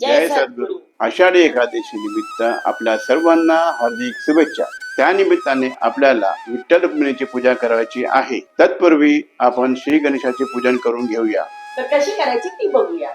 जय सद्गुरु. आषाढी एकादशी निमित्त आपल्या सर्वांना हार्दिक शुभेच्छा. त्या निमित्ताने आपल्याला विठ्ठल रुक्मिणीची पूजा करायची आहे. तत्पूर्वी आपण श्री गणेशाचे पूजन करून घेऊया. तर कशी करायची ती बघूया.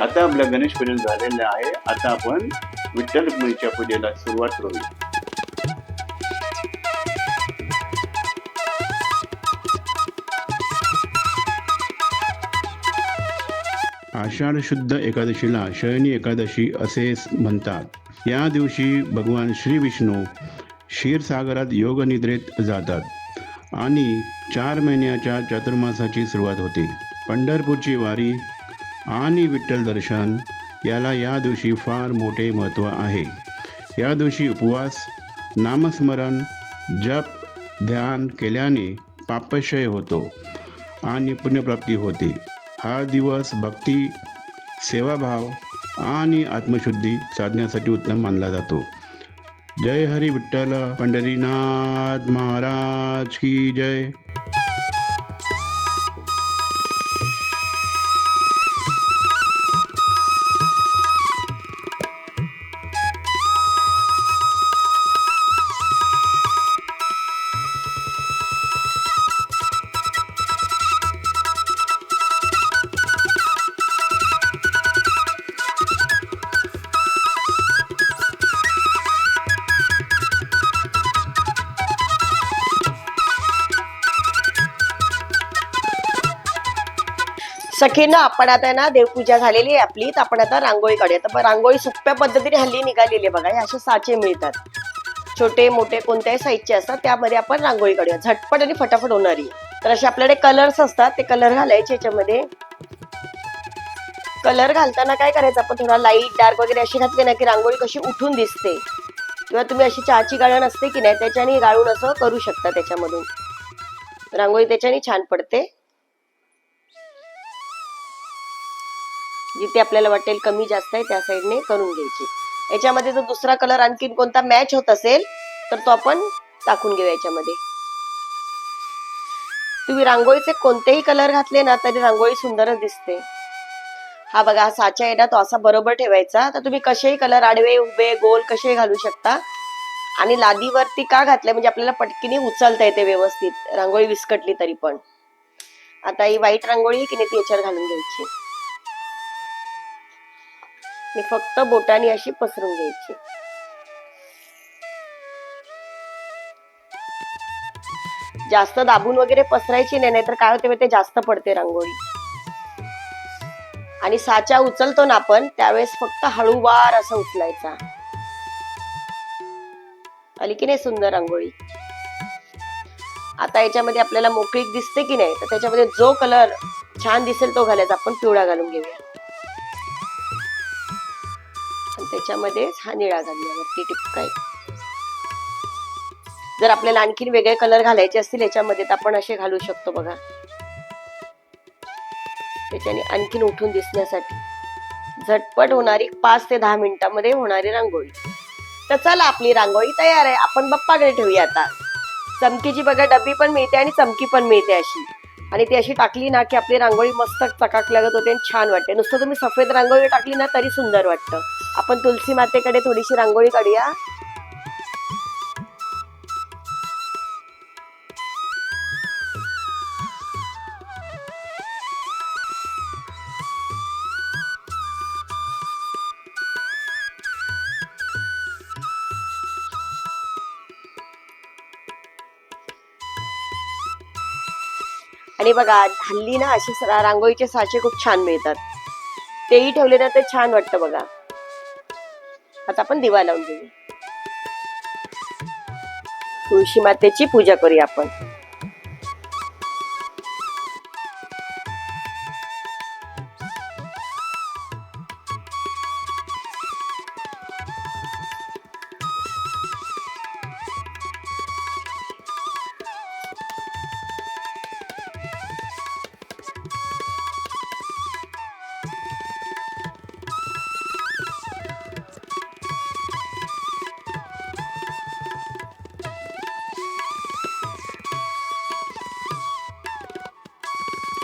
आता आपलं गणेश पूजन झालेलं आहे. आता आपण विठ्ठल रुक्मिणीच्या पूजेला सुरुवात करूया. आषाढ शुद्ध एकादशीला शयनी एकादशी असे म्हणतात. या दिवशी भगवान श्री विष्णू क्षीरसागरात योगनिद्रेत जातात आणि चार महिन्याच्या चातुर्मासाची सुरुवात होते. पंढरपूरची वारी आणि विठ्ठल दर्शन याला या दिवशी फार मोठे महत्त्व आहे. या दिवशी उपवास नामस्मरण जप ध्यान केल्याने पापक्षय होतो आणि पुण्यप्राप्ती होते. हा दिवस भक्ती सेवाभाव आणि आत्मशुद्धी साधण्यासाठी उत्तम मानला जातो. जय हरी विठ्ठल पंढरीनाथ महाराज की जय. सखीनं आपण आता ना देवपूजा झालेली आहे आपली तर आपण आता रांगोळी काढूया. तर रांगोळी सोप्या पद्धतीने हल्ली निघालेली आहे बघा हे असे साचे मिळतात. छोटे मोठे कोणत्याही साईजचे असतात त्यामध्ये आपण रांगोळी काढूया. झटपट आणि फटाफट होणारी तर असे आपल्याकडे कलर्स असतात ते कलर घालायचे याच्यामध्ये. कलर घालताना काय करायचं आपण थोडा लाइट डार्क वगैरे अशी घातली ना की रांगोळी कशी उठून दिसते. किंवा तुम्ही अशी चहाची गाळण असते की नाही त्याच्याने गाळून असं करू शकता त्याच्यामधून. रांगोळी त्याच्याने छान पडते. जिथे आपल्याला वाटेल कमी जास्त आहे त्या साईडने करून घ्यायची. याच्यामध्ये जर दुसरा कलर आणखीन कोणता मॅच होत असेल तर तो आपण टाकून घेऊ याच्यामध्ये. तुम्ही रांगोळीचे कोणतेही कलर घातले ना तरी रांगोळी सुंदरच दिसते. हा बघा हा साचा आहे ना तो असा बरोबर ठेवायचा. तर तुम्ही कसेही कलर आडवे उभे गोल कसेही घालू शकता. आणि लादीवरती का घातले म्हणजे आपल्याला पटकीने उचलता येते व्यवस्थित. रांगोळी विस्कटली तरी पण. आता ही व्हाईट रांगोळी की नाही ती याच्यावर घालून घ्यायची. मी फक्त बोटाने अशी पसरून घ्यायची. जास्त दाबून वगैरे पसरायची नाही नाहीतर काय होते ते जास्त पडते रांगोळी. आणि साचा उचलतो ना आपण त्यावेळेस फक्त हळूवार असं उचलायचा. आली की नाही सुंदर रांगोळी? आता याच्यामध्ये आपल्याला मोकळीक दिसते की नाही तर त्याच्यामध्ये जो कलर छान दिसेल तो घालायचा. आपण पिवळा घालून घेऊया. त्याच्यामध्येच हा निळा घालूया टिपकाय जर आपल्याला आणखीन वेगळे कलर घालायचे असतील याच्यामध्ये तर आपण असे घालू शकतो बघा. त्याच्याने आणखीन उठून दिसण्यासाठी. झटपट होणारी पाच ते दहा मिनिटांमध्ये होणारी रांगोळी. तर चला आपली रांगोळी तयार आहे. आपण बप्पाकडे ठेवूया आता. चमकीची बघा डबी पण मिळते आणि चमकी पण मिळते अशी. आणि ती अशी टाकली ना की आपली रांगोळी मस्त चकाक लागत होते आणि छान वाटते. नुसतं तुम्ही सफेद रांगोळी टाकली ना तरी सुंदर वाटतं. आपण तुलसी मातेकडे थोडीशी रांगोळी काढूया. आणि बघा हल्ली ना असे रांगोळीचे साचे खूप छान मिळतात. तेही ठेवले ना ते छान वाटतं बघा. आता आपण दिवा लावून घेऊ तुळशी मातेची पूजा करूया आपण.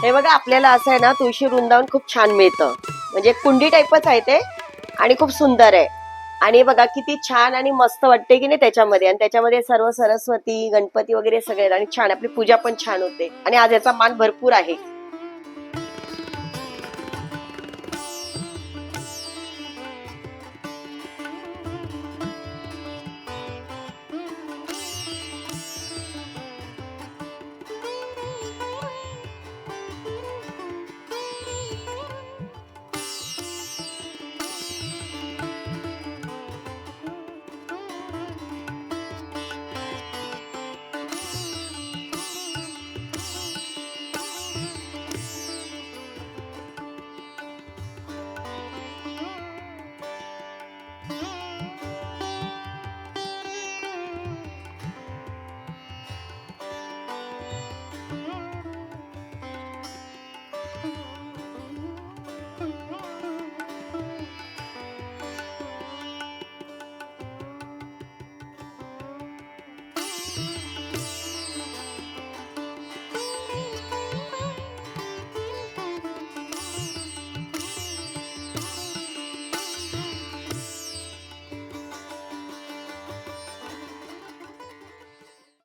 हे बघा आपल्याला असं आहे ना तुळशी वृंदावन खूप छान मिळतं. म्हणजे कुंडी टाईपच आहे ते आणि खूप सुंदर आहे. आणि बघा किती छान आणि मस्त वाटते की नाही त्याच्यामध्ये. आणि त्याच्यामध्ये सर्व सरस्वती गणपती वगैरे सगळे आणि छान आपली पूजा पण छान होते. आणि आज याचा मान भरपूर आहे.